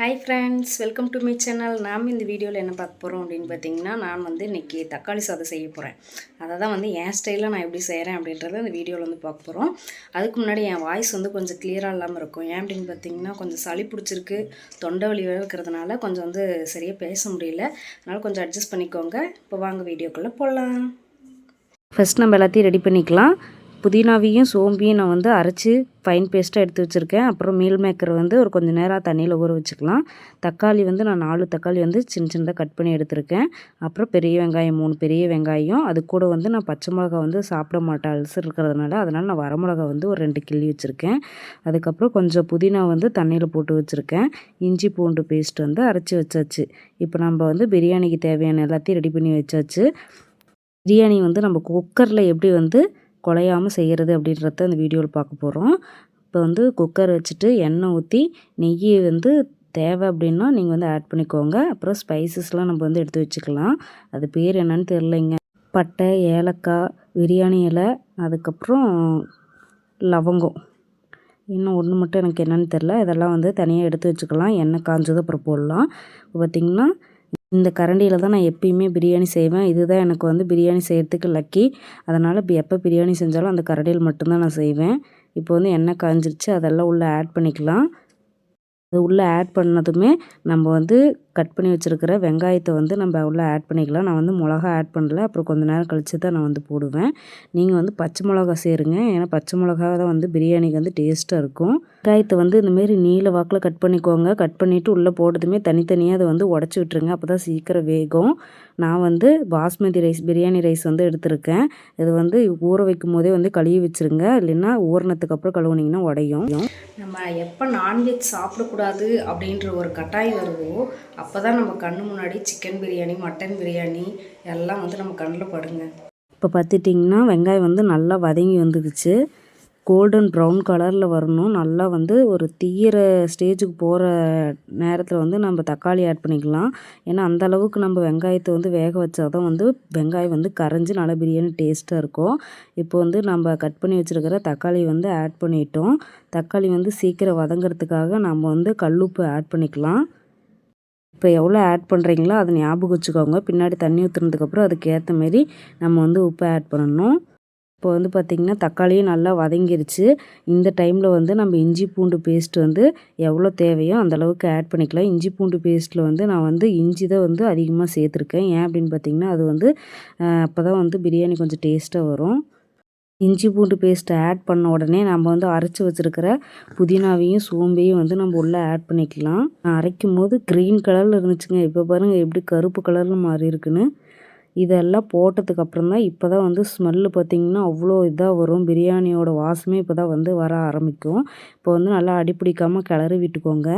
Hi friends welcome to my channel நாம் இந்த வீடியோவில் என்ன பார்க்க போகிறோம் அப்படின்னு பார்த்தீங்கன்னா நான் வந்து இன்றைக்கி தக்காளி சாதம் செய்ய போகிறேன் அதை தான் வந்து என் ஸ்டைலில் நான் எப்படி செய்கிறேன் அப்படின்றத இந்த வீடியோவில் வந்து பார்க்க போகிறோம் அதுக்கு முன்னாடி என் வாய்ஸ் வந்து கொஞ்சம் கிளியராக இல்லாமல் இருக்கும். ஏன் அப்படின்னு பார்த்தீங்கன்னா கொஞ்சம் சளி பிடிச்சிருக்கு தொண்டை வலி வேற இருக்கிறதுனால கொஞ்சம் வந்து சரியாக பேச முடியல. அதனால் கொஞ்சம் அட்ஜஸ்ட் பண்ணிக்கோங்க. இப்போ வாங்க வீடியோக்குள்ளே போடலாம் ஃபஸ்ட் நம்ம எல்லாத்தையும் ரெடி பண்ணிக்கலாம். புதினாவையும் சோம்பியும் நான் வந்து அரைச்சி ஃபைன் பேஸ்ட்டாக எடுத்து வச்சுருக்கேன். அப்புறம் மீல் மேக்கர் வந்து ஒரு கொஞ்சம் நேரம் தண்ணியில் ஊற வச்சுக்கலாம். தக்காளி வந்து நான் நாலு தக்காளி வந்து சின்ன சின்னதாக கட் பண்ணி எடுத்திருக்கேன். அப்புறம் பெரிய வெங்காயம் மூணு பெரிய வெங்காயம். அது கூட வந்து நான் பச்சை மிளகா வந்து சாப்பிட மாட்டேன் அல்சர் இருக்கிறதுனால. அதனால் நான் வரமிளகா வந்து ஒரு ரெண்டு கிள்ளி வச்சுருக்கேன். அதுக்கப்புறம் கொஞ்சம் புதினா வந்து தண்ணியில் போட்டு வச்சுருக்கேன். இஞ்சி பூண்டு பேஸ்ட் வந்து அரைச்சி வச்சாச்சு. இப்போ நம்ம வந்து பிரியாணிக்கு தேவையான எல்லாத்தையும் ரெடி பண்ணி வச்சாச்சு. பிரியாணி வந்து நம்ம குக்கரில் எப்படி வந்து குலையாமல் செய்கிறது அப்படின்றத அந்த வீடியோவில் பார்க்க போகிறோம் இப்போ வந்து குக்கர் வச்சுட்டு எண்ணெய் ஊற்றி நெய்யை வந்து தேவை அப்படின்னா நீங்கள் வந்து ஆட் பண்ணிக்கோங்க. அப்புறம் ஸ்பைசஸ்லாம் நம்ம வந்து எடுத்து வச்சுக்கலாம். அது பேர் என்னன்னு தெரிலைங்க பட்டை ஏலக்காய் பிரியாணி இலை அதுக்கப்புறம் லவங்கம். இன்னும் ஒன்று மட்டும் எனக்கு என்னென்னு தெரில இதெல்லாம் வந்து தனியாக எடுத்து வச்சுக்கலாம். எண்ணெய் காஞ்சது அப்புறம் போடலாம். இப்போ பார்த்திங்கன்னா இந்த கரண்டியில் தான் நான் எப்பயுமே பிரியாணி செய்வேன். இதுதான் எனக்கு வந்து பிரியாணி செய்கிறதுக்கு லக்கி அதனால் இப்போ எப்போ பிரியாணி செஞ்சாலும் அந்த கரண்டியில் மட்டும்தான் நான் செய்வேன். இப்போ வந்து எண்ணெய் காஞ்சிருச்சு அதெல்லாம் உள்ளே ஆட் பண்ணிக்கலாம். அது உள்ளே ஆட் பண்ணதுமே நம்ம வந்து கட் பண்ணி வச்சுருக்கிற வெங்காயத்தை வந்து நம்ம உள்ளே ஆட் பண்ணிக்கலாம். நான் வந்து மிளகா ஆட் பண்ணல. அப்புறம் கொஞ்சம் நேரம் கழித்து தான் நான் வந்து போடுவேன். நீங்கள் வந்து பச்சை மிளகா சேருங்க. ஏன்னா பச்சை மிளகா தான் வந்து பிரியாணிக்கு வந்து டேஸ்ட்டாக இருக்கும். வெங்காயத்தை வந்து இந்தமாரி நீல வாக்கில் கட் பண்ணிக்கோங்க. கட் பண்ணிவிட்டு உள்ளே போட்டதுமே தனித்தனியாக அதை வந்து உடச்சி விட்டுருங்க. அப்போ தான் சீக்கிரம் வேகும். நான் வந்து பாஸ்மதி ரைஸ் பிரியாணி ரைஸ் வந்து எடுத்திருக்கேன். இது வந்து ஊற வைக்கும் போதே வந்து கழுவி வச்சுருங்க. இல்லைன்னா ஊறினத்துக்கு அப்புறம் கழுவுனிங்கன்னா உடையும். நம்ம எப்போ நான்வெஜ் சாப்பிடக்கூடாது அப்படின்ற ஒரு கட்டாயம் வருதோ அப்போ தான் நம்ம கண்ணு முன்னாடி சிக்கன் பிரியாணி மட்டன் பிரியாணி எல்லாம் வந்து நம்ம கண்ணில் படுங்க. இப்போ பார்த்துட்டிங்கன்னா வெங்காயம் வந்து நல்லா வதங்கி வந்துடுச்சு கோல்டன் ப்ரௌன் கலரில் வரணும். நல்லா வந்து ஒரு தீயிற ஸ்டேஜுக்கு போகிற நேரத்தில் வந்து நம்ம தக்காளி ஆட் பண்ணிக்கலாம். ஏன்னா அந்த அளவுக்கு நம்ம வெங்காயத்தை வந்து வேக வச்சா தான் வந்து வெங்காயம் வந்து கரைஞ்சி நல்லா பிரியாணி டேஸ்ட்டாக இருக்கும். இப்போ வந்து நம்ம கட் பண்ணி வச்சுருக்கிற தக்காளி வந்து ஆட் பண்ணிட்டோம். தக்காளி வந்து சீக்கிரம் வதங்கிறதுக்காக நம்ம வந்து கல்லுப்பு ஆட் பண்ணிக்கலாம். இப்போ எவ்வளோ ஆட் பண்ணுறீங்களோ அதை ஞாபகம் வச்சுக்கோங்க. பின்னாடி தண்ணி ஊற்றுனதுக்கப்புறம் அதுக்கேற்ற மாரி நம்ம வந்து உப்பு ஆட் பண்ணணும். இப்போ வந்து பார்த்திங்கன்னா தக்காளியும் நல்லா வதங்கிருச்சு. இந்த டைமில் வந்து நம்ம இஞ்சி பூண்டு பேஸ்ட் வந்து எவ்வளோ தேவையோ அந்தளவுக்கு ஆட் பண்ணிக்கலாம். இஞ்சி பூண்டு பேஸ்ட்டில் வந்து நான் வந்து இஞ்சி தான் வந்து அதிகமாக சேர்த்துருக்கேன். ஏன் அப்படின்னு பார்த்திங்கன்னா அது வந்து அப்போ தான் வந்து பிரியாணி கொஞ்சம் டேஸ்ட்டாக வரும். இஞ்சி பூண்டு பேஸ்ட்டை ஆட் பண்ண உடனே நம்ம வந்து அரைச்சி வச்சுருக்கிற புதினாவையும் சோம்பையும் வந்து நம்ம உள்ளே ஆட் பண்ணிக்கலாம். அரைக்கும் போது க்ரீன் கலரில் இருந்துச்சுங்க. இப்போ பாருங்கள் எப்படி கருப்பு கலரில் மாறி இருக்குன்னு. இதெல்லாம் போட்டதுக்கு அப்புறம் தான் இப்போ தான் வந்து ஸ்மெல்லு பார்த்திங்கன்னா அவ்வளோ இதாக வரும். பிரியாணியோட வாசமே இப்போ தான் வந்து வர ஆரம்பிக்கும். இப்போ வந்து நல்லா அடிப்பிடிக்காமல் கிளறி விட்டுக்கோங்க.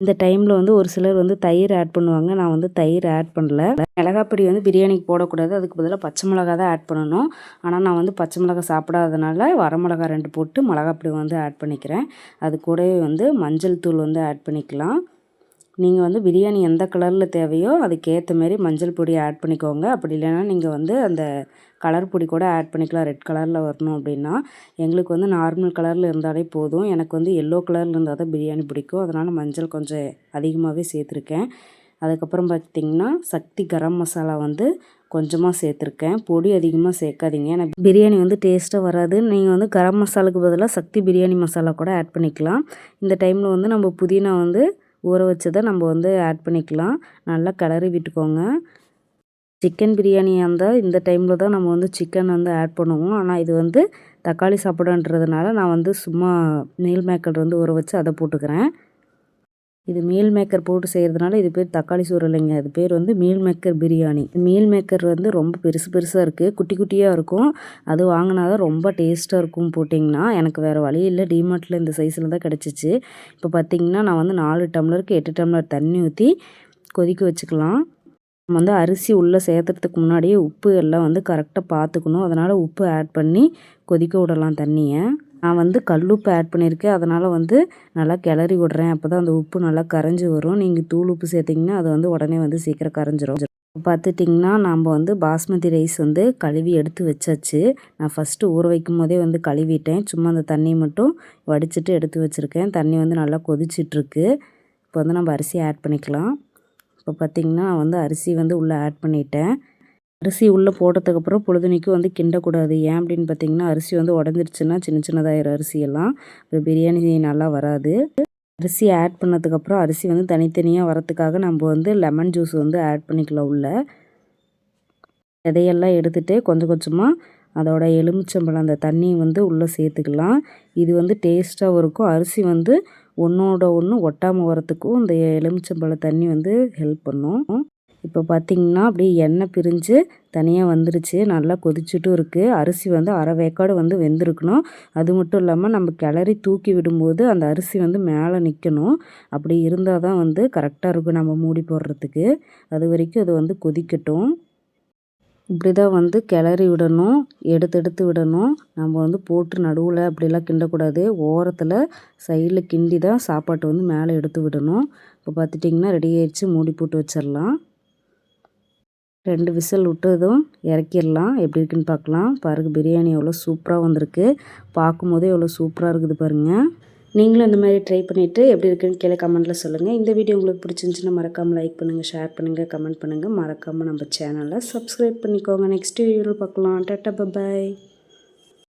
இந்த டைமில் வந்து ஒரு சிலர் வந்து தயிர் ஆட் பண்ணுவாங்க. நான் வந்து தயிர் ஆட் பண்ணல. மிளகாப்பொடி வந்து பிரியாணிக்கு போடக்கூடாது. அதுக்கு பதிலாக பச்சை மிளகா தான் ஆட் பண்ணணும். ஆனால் நான் வந்து பச்சை மிளகா சாப்பிடாதனால வரமிளகா ரெண்டு போட்டு மிளகாப்பொடி வந்து ஆட் பண்ணிக்கிறேன். அது கூடவே வந்து மஞ்சள் தூள் வந்து ஆட் பண்ணிக்கலாம். நீங்கள் வந்து பிரியாணி எந்த கலரில் தேவையோ அதுக்கேற்ற மாரி மஞ்சள் பொடி ஆட் பண்ணிக்கோங்க. அப்படி இல்லைன்னா நீங்கள் வந்து அந்த கலர் பொடி கூட ஆட் பண்ணிக்கலாம். ரெட் கலரில் வரணும் அப்படின்னா எங்களுக்கு வந்து நார்மல் கலரில் இருந்தாலே போதும். எனக்கு வந்து எல்லோ கலரில் இருந்தால் தான் பிரியாணி பிடிக்கும். அதனால் மஞ்சள் கொஞ்சம் அதிகமாகவே சேர்த்துருக்கேன். அதுக்கப்புறம் பார்த்திங்கன்னா சக்தி கரம் மசாலா வந்து கொஞ்சமாக சேர்த்துருக்கேன். பொடி அதிகமாக சேர்க்காதீங்க. ஏன்னா பிரியாணி வந்து டேஸ்ட்டாக வராது. நீங்கள் வந்து கரம் மசாலாவுக்கு பதிலாக சக்தி பிரியாணி மசாலா கூட ஆட் பண்ணிக்கலாம். இந்த டைமில் வந்து நம்ம புதினா வந்து ஊற வச்சதை நம்ம வந்து ஆட் பண்ணிக்கலாம். நல்லா கிளறி விட்டுக்கோங்க. சிக்கன் பிரியாணியாக இருந்தால் இந்த டைமில் தான் நம்ம வந்து சிக்கன் வந்து ஆட் பண்ணுவோம். ஆனால் இது வந்து தக்காளி சாப்பாடுன்றதுனால நான் வந்து சும்மா மீல் மேக்கர் வந்து ஊற வச்சு அதை போட்டுக்கிறேன். இது மீல் மேக்கர் போட்டு செய்கிறதுனால இது பேர் தக்காளி சோறு இல்லைங்க. அது பேர் வந்து meal maker biryani. Meal maker வந்து ரொம்ப பெருசு பெருசாக இருக்குது குட்டி குட்டியாக இருக்கும். அது வாங்கினா தான் ரொம்ப டேஸ்ட்டாக இருக்கும் போட்டிங்கன்னா. எனக்கு வேறு வழி இல்லை. டிமார்ட்டில் இந்த சைஸில் தான் கிடச்சிச்சு. இப்போ பார்த்திங்கன்னா நான் வந்து நாலு டம்ளருக்கு எட்டு டம்ளர் தண்ணி ஊற்றி கொதிக்க வச்சுக்கலாம். நம்ம வந்து அரிசி உள்ளே சேர்த்துறதுக்கு முன்னாடியே உப்பு எல்லாம் வந்து கரெக்டாக பார்த்துக்கணும். அதனால் உப்பு ஆட் பண்ணி கொதிக்க விடலாம் தண்ணியை. நான் வந்து கல்லுப்பு ஆட் பண்ணியிருக்கேன். அதனால் வந்து நல்லா கிளறி விட்றேன். அப்போ தான் அந்த உப்பு நல்லா கரைஞ்சி வரும். நீங்கள் தூள் உப்பு சேர்த்திங்கன்னா அது வந்து உடனே வந்து சீக்கிரம் கரைஞ்சிரும். பார்த்துட்டிங்கன்னா நம்ம வந்து பாஸ்மதி ரைஸ் வந்து கழுவி எடுத்து வச்சாச்சு. நான் ஃபஸ்ட்டு ஊற வைக்கும் போதே வந்து கழுவிட்டேன். சும்மா அந்த தண்ணியை மட்டும் வடிச்சிட்டு எடுத்து வச்சுருக்கேன். தண்ணி வந்து நல்லா கொதிச்சிட்ருக்கு. இப்போ வந்து நம்ம அரிசி ஆட் பண்ணிக்கலாம். இப்போ பார்த்திங்கன்னா நான் வந்து அரிசி வந்து உள்ளே ஆட் பண்ணிட்டேன். அரிசி உள்ளே போட்டதுக்கப்புறம் பொழுதுனிக்கும் வந்து கிண்டக்கூடாது. ஏன் அப்படின்னு பார்த்தீங்கன்னா அரிசி வந்து உடஞ்சிருச்சுன்னா சின்ன சின்னதாயிரும் அரிசியெல்லாம். அப்புறம் பிரியாணி நல்லா வராது. அரிசி ஆட் பண்ணதுக்கப்புறம் அரிசி வந்து தனித்தனியாக வரத்துக்காக நம்ம வந்து லெமன் ஜூஸ் வந்து ஆட் பண்ணிக்கலாம் உள்ள. விதையெல்லாம் எடுத்துகிட்டு கொஞ்சம் கொஞ்சமாக அதோட எலுமிச்சம்பழம் அந்த தண்ணி வந்து உள்ளே சேர்த்துக்கலாம். இது வந்து டேஸ்ட்டாகவும் இருக்கும். அரிசி வந்து ஒன்றோட ஒன்று ஒட்டாமல் வரத்துக்கும் இந்த எலுமிச்சம்பழ தண்ணி வந்து ஹெல்ப் பண்ணும். இப்போ பார்த்திங்கன்னா அப்படியே எண்ணெய் பிரிஞ்சு தனியாக வந்துருச்சு. நல்லா கொதிச்சுட்டும் இருக்குது அரிசி வந்து அரை வேக்காடு வந்து வெந்திருக்கணும். அது மட்டும் இல்லாமல் நம்ம கிளறி தூக்கி விடும்போது அந்த அரிசி வந்து மேலே நிற்கணும் அப்படி இருந்தால் தான் வந்து கரெக்டாக இருக்கும் நம்ம மூடி போடுறதுக்கு. அது வரைக்கும் அது வந்து கொதிக்கட்டும். இப்படி தான் வந்து கிளறி விடணும். எடுத்து எடுத்து விடணும். நம்ம வந்து போட்டு நடுவில் அப்படிலாம் கிண்டக்கூடாது. ஓரத்தில் சைடில் கிண்டி தான் சாப்பாட்டை வந்து மேலே எடுத்து விடணும். இப்போ பார்த்துட்டிங்கன்னா ரெடி ஆயிடுச்சு. மூடி போட்டு வச்சிடலாம். ரெண்டு விசில் விட்டதும் இறக்கிடலாம். எப்படி இருக்குன்னு பார்க்கலாம். பாருங்கள் பிரியாணி எவ்வளோ சூப்பராக வந்திருக்கு. பார்க்கும்போதே எவ்வளோ சூப்பராக இருக்குது பாருங்கள் நீங்களும் இந்த மாதிரி ட்ரை பண்ணிவிட்டு எப்படி இருக்குன்னு கீழே கமெண்ட்டில் சொல்லுங்கள் இந்த வீடியோ உங்களுக்கு பிடிச்சிருந்துச்சுன்னா மறக்காமல் லைக் பண்ணுங்கள் ஷேர் பண்ணுங்கள் கமெண்ட் பண்ணுங்கள் மறக்காமல் நம்ம சேனலை சப்ஸ்கிரைப் பண்ணிக்கோங்க. நெக்ஸ்ட் வீடியோவில் பார்க்கலாம். டாட்டா பாய்